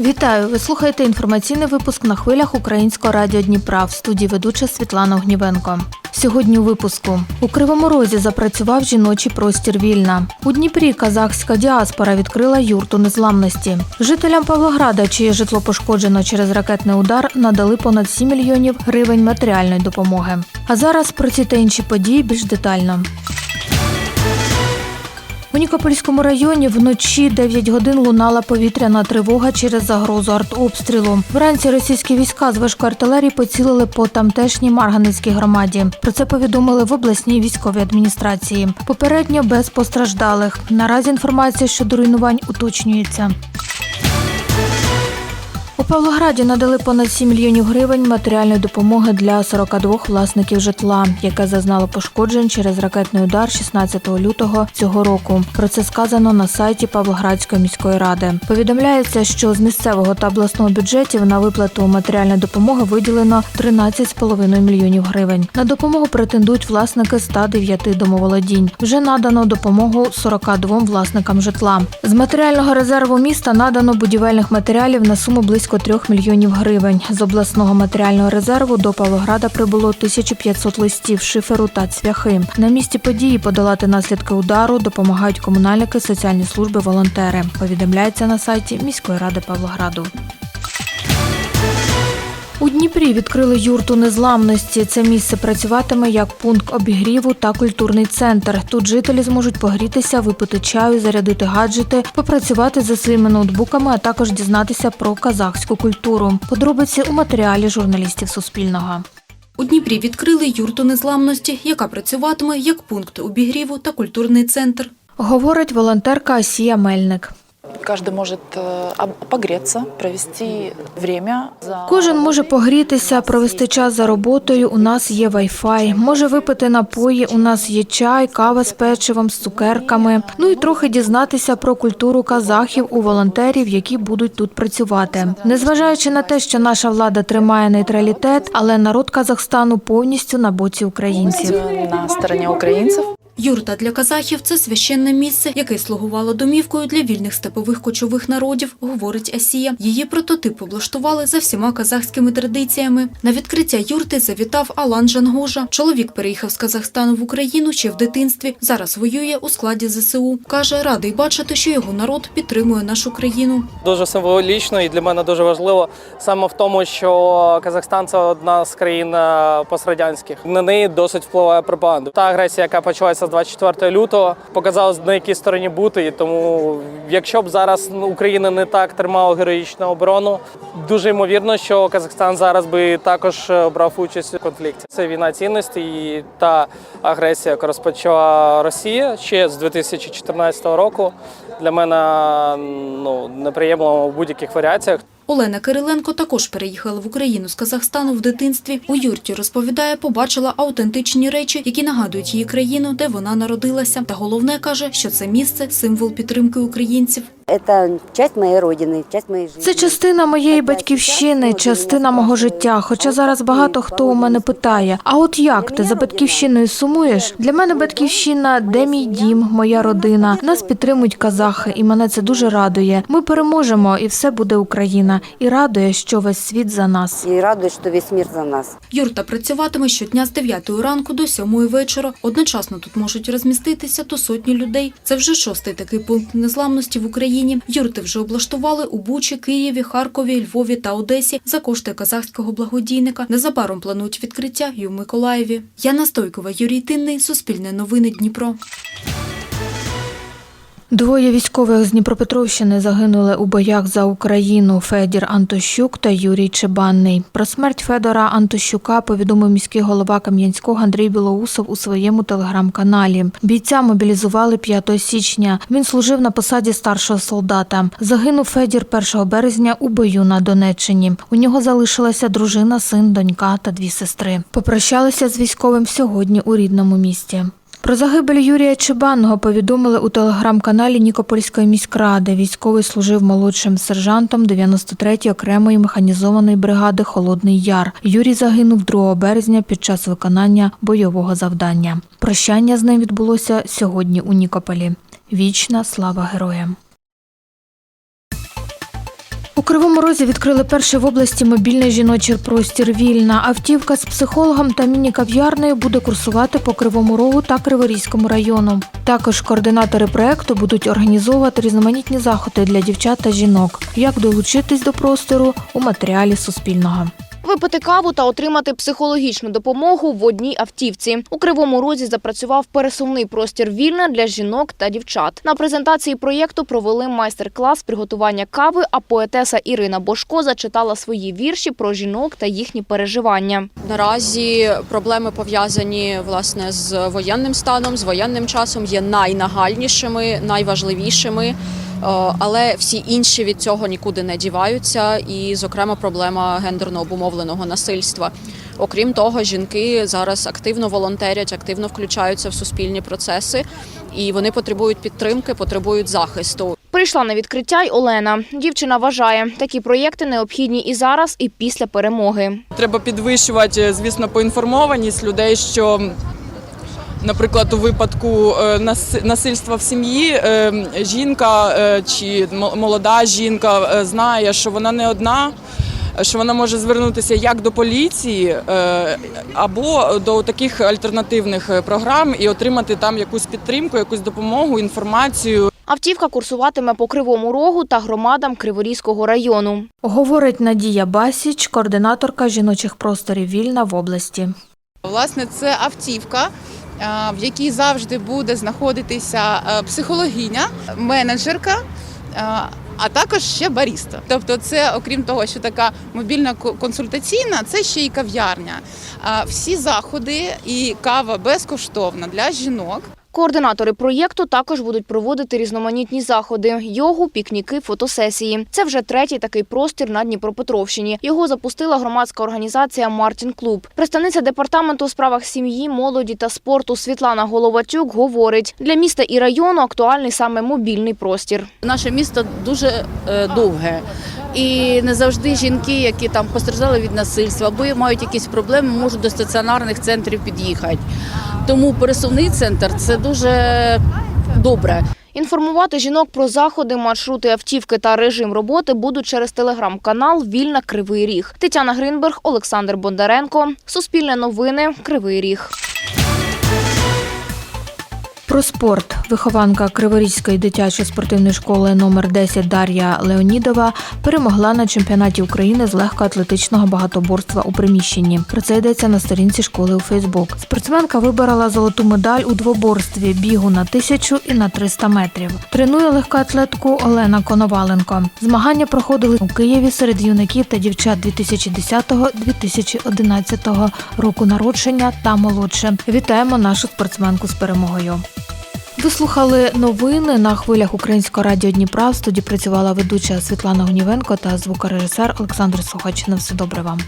Вітаю! Ви слухаєте інформаційний випуск на хвилях Українського радіо Дніпра в студії ведуча Світлана Огнівенко. Сьогодні у випуску у Кривому Розі запрацював жіночий простір вільна. У Дніпрі казахська діаспора відкрила юрту незламності. Жителям Павлограда, чиє житло пошкоджено через ракетний удар, надали понад 7 мільйонів гривень матеріальної допомоги. А зараз про ці та інші події більш детально. У Нікопольському районі вночі 9 годин лунала повітряна тривога через загрозу артобстрілу. Вранці російські війська з важкої артилерії поцілили по тамтешній Марганецькій громаді. Про це повідомили в обласній військовій адміністрації. Попередньо без постраждалих. Наразі інформація щодо руйнувань уточнюється. У Павлограді надали понад 7 мільйонів гривень матеріальної допомоги для 42 власників житла, яке зазнало пошкоджень через ракетний удар 16 лютого цього року. Про це сказано на сайті Павлоградської міської ради. Повідомляється, що з місцевого та обласного бюджетів на виплату матеріальної допомоги виділено 13,5 мільйонів гривень. На допомогу претендують власники 109 домоволодінь. Вже надано допомогу 42 власникам житла. З матеріального резерву міста надано будівельних матеріалів на суму близько 3 мільйонів гривень. З обласного матеріального резерву до Павлограда прибуло 1500 листів шиферу та цвяхи. На місці події подолати наслідки удару допомагають комунальники, соціальні служби, волонтери. Повідомляється на сайті міської ради Павлограду. У Дніпрі відкрили юрту незламності. Це місце працюватиме як пункт обігріву та культурний центр. Тут жителі зможуть погрітися, випити чаю, зарядити гаджети, попрацювати за своїми ноутбуками, а також дізнатися про казахську культуру. Подробиці у матеріалі журналістів Суспільного. У Дніпрі відкрили юрту незламності, яка працюватиме як пункт обігріву та культурний центр. Говорить волонтерка Асія Мельник. Каждый может э, об- погреться, провести время. За... Кожен може погрітися, провести час за роботою. У нас є вайфай, може випити напої. У нас є чай, кава з печивом, з цукерками. Ну і трохи дізнатися про культуру казахів у волонтерів, які будуть тут працювати. Незважаючи на те, що наша влада тримає нейтралітет, але народ Казахстану повністю на боці українців. Э, На стороне украинцев. Юрта для казахів це священне місце, яке слугувало домівкою для вільних степових кочових народів, говорить Асія. Її прототип облаштували за всіма казахськими традиціями. На відкриття юрти завітав Алан Жангожа. Чоловік переїхав з Казахстану в Україну ще в дитинстві. Зараз воює у складі ЗСУ. Каже, радий бачити, що його народ підтримує нашу країну. Дуже символічно і для мене дуже важливо саме в тому, що Казахстан це одна з країн е, пострадянських. На неї досить впливає пропаганда. Та агресія, яка почалася з 24 лютого, показала на якій стороні бути. І тому, якщо б зараз Україна не так тримала героїчну оборону, дуже ймовірно, що Казахстан зараз би також е, брав участь у конфлікті. Це війна цінностей і та агресія, яку розпочала Росія ще з 2014 року. Для мене ну неприємно в будь-яких варіаціях. Олена Кириленко також переїхала в Україну з Казахстану в дитинстві. У юрті розповідає, побачила аутентичні речі, які нагадують її країну, де вона народилася. Та головне каже, що це місце символ підтримки українців. Это часть моей родины, часть моей жизни. Це частина моєї батьківщини, частина мого життя. Хоча зараз багато хто у мене питає: а от як ти за батьківщиною сумуєш? Для мене батьківщина, де мій дім, моя родина. Нас підтримують казахи, і мене це дуже радує. Ми переможемо, і все буде Україна. І радує, що весь світ за нас. И радует, что весь мир за нас. Юрта працюватиме щодня з 9 ранку до 7 вечора. Одночасно тут можуть розміститися до сотні людей. Це вже шостий такий пункт незламності в Україні. Юрти вже облаштували у Бучі, Києві, Харкові, Львові та Одесі за кошти казахського благодійника. Незабаром планують відкриття і у Миколаєві. Яна Стойкова, Юрій Тинний, Суспільне новини Дніпро. Двоє військових з Дніпропетровщини загинули у боях за Україну Федір Антощук та Юрій Чебанний. Про смерть Федора Антощука повідомив міський голова Кам'янського Андрій Білоусов у своєму телеграм-каналі. Бійця мобілізували 5 січня. Він служив на посаді старшого солдата. Загинув Федір 1 березня у бою на Донеччині. У нього залишилася дружина, син, донька та дві сестри. Попрощалися з військовим сьогодні у рідному місті. Про загибель Юрія Чебанного повідомили у телеграм-каналі Нікопольської міськради. Військовий служив молодшим сержантом 93-ї окремої механізованої бригади Холодний Яр. Юрій загинув 2 березня під час виконання бойового завдання. Прощання з ним відбулося сьогодні у Нікополі. Вічна слава героям! Кривому Розі відкрили перший в області мобільний жіночий простір Вільна. Автівка з психологом та міні-кав'ярнею буде курсувати по Кривому Рогу та Криворізькому району. Також координатори проекту будуть організовувати різноманітні заходи для дівчат та жінок. Як долучитись до простору у матеріалі Суспільного. Випити каву та отримати психологічну допомогу в одній автівці. У Кривому Розі запрацював пересувний простір вільна для жінок та дівчат. На презентації проєкту провели майстер-клас приготування кави, а поетеса Ірина Бошко зачитала свої вірші про жінок та їхні переживання. Наразі проблеми пов'язані власне з воєнним станом, з воєнним часом є найнагальнішими, найважливішими. Е, Але всі інші від цього нікуди не діваються, і, зокрема, проблема гендерно обумовленого насильства. Окрім того, жінки зараз активно волонтерять, активно включаються в суспільні процеси, і вони потребують підтримки, потребують захисту. Прийшла на відкриття й Олена. Дівчина вважає, такі проєкти необхідні і зараз, і після перемоги. Треба підвищувати, звісно, поінформованість людей, що. Наприклад, у випадку е, насильства в сім'ї е, жінка е, чи молода жінка знає, що вона не одна, що вона може звернутися як до поліції або до таких альтернативних програм і отримати там якусь підтримку, якусь допомогу, інформацію. Автівка курсуватиме по Кривому Рогу та громадам Криворізького району. Говорить Надія Басіч, координаторка жіночих просторів Вільна в області. Власне, це автівка, в якій завжди буде знаходитися психологіня, психологиня, менеджерка. е, А також ще баріста. Тобто, це окрім того, що така мобільна консультаційна, це ще й кав'ярня. Всі заходи і кава безкоштовна для жінок. Координатори проєкту також будуть проводити різноманітні заходи: йогу, пікніки, фотосесії. Це вже третій такий простір на Дніпропетровщині. Його запустила громадська організація Мартін Клуб. Представниця департаменту у справах сім'ї, молоді та спорту Світлана Головатюк говорить: для міста і району актуальний саме мобільний простір. Наше місто дуже е, довге. І не завжди жінки, які там постраждали від насильства або мають якісь проблеми, можуть до стаціонарних центрів під'їхати. Тому пересувний центр це дуже добре. Інформувати жінок про заходи, маршрути автівки та режим роботи будуть через телеграм-канал Вільна Кривий Ріг. Тетяна Гринберг, Олександр Бондаренко. Суспільне новини. Кривий Ріг. Про спорт вихованка Криворізької дитячої спортивної школи номер 10 Дар'я Леонідова перемогла на чемпіонаті України з легкоатлетичного багатоборства у приміщенні. Про це йдеться на сторінці школи у Фейсбук. Спортсменка виборола золоту медаль у двоборстві бігу на тисячу і на 300 метрів. Тренує легкоатлетку Олена Коноваленко. Змагання проходили у Києві серед юнаків та дівчат 2010-2011 року народження та молодше. Вітаємо нашу спортсменку з перемогою. Ви слухали новини на хвилях Українського радіо Дніпра. В студії працювала ведуча Світлана Гнівенко та звукорежисер Олександр Сухач. На все добре вам.